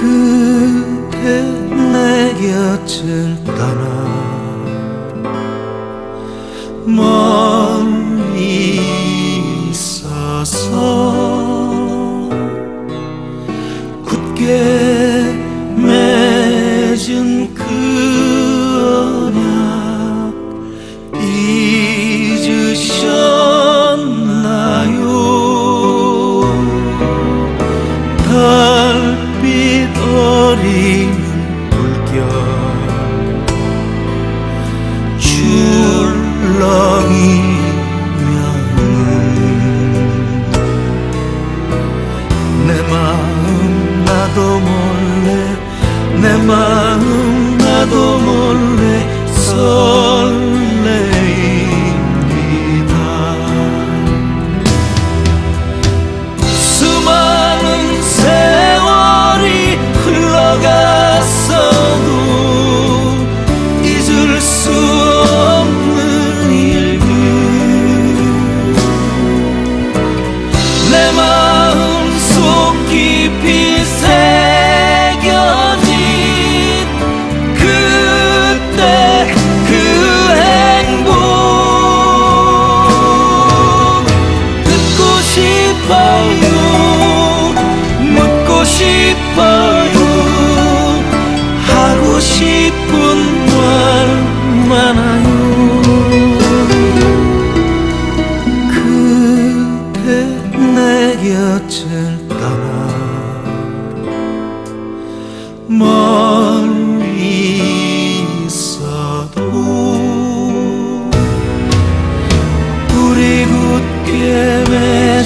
그대 내 곁을 떠나 멀리 있어서 굳게 맺은 그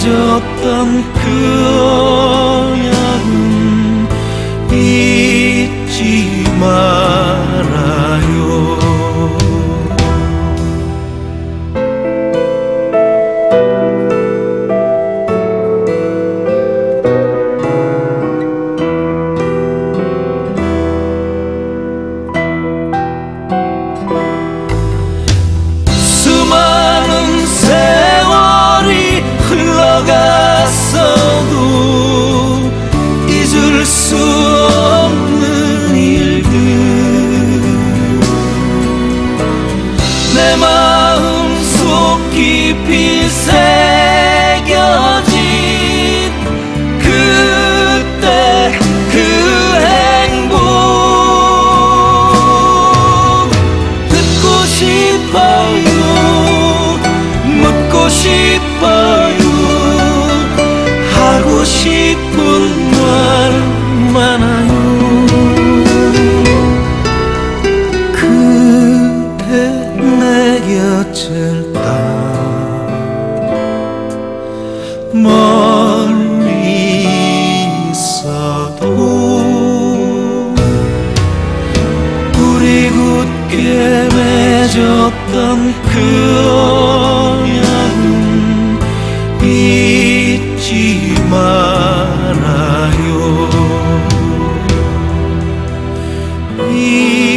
잊었던 그 내 마음 속 깊이 새 함께 맺었던 그 언약은 잊지 말아요. 잊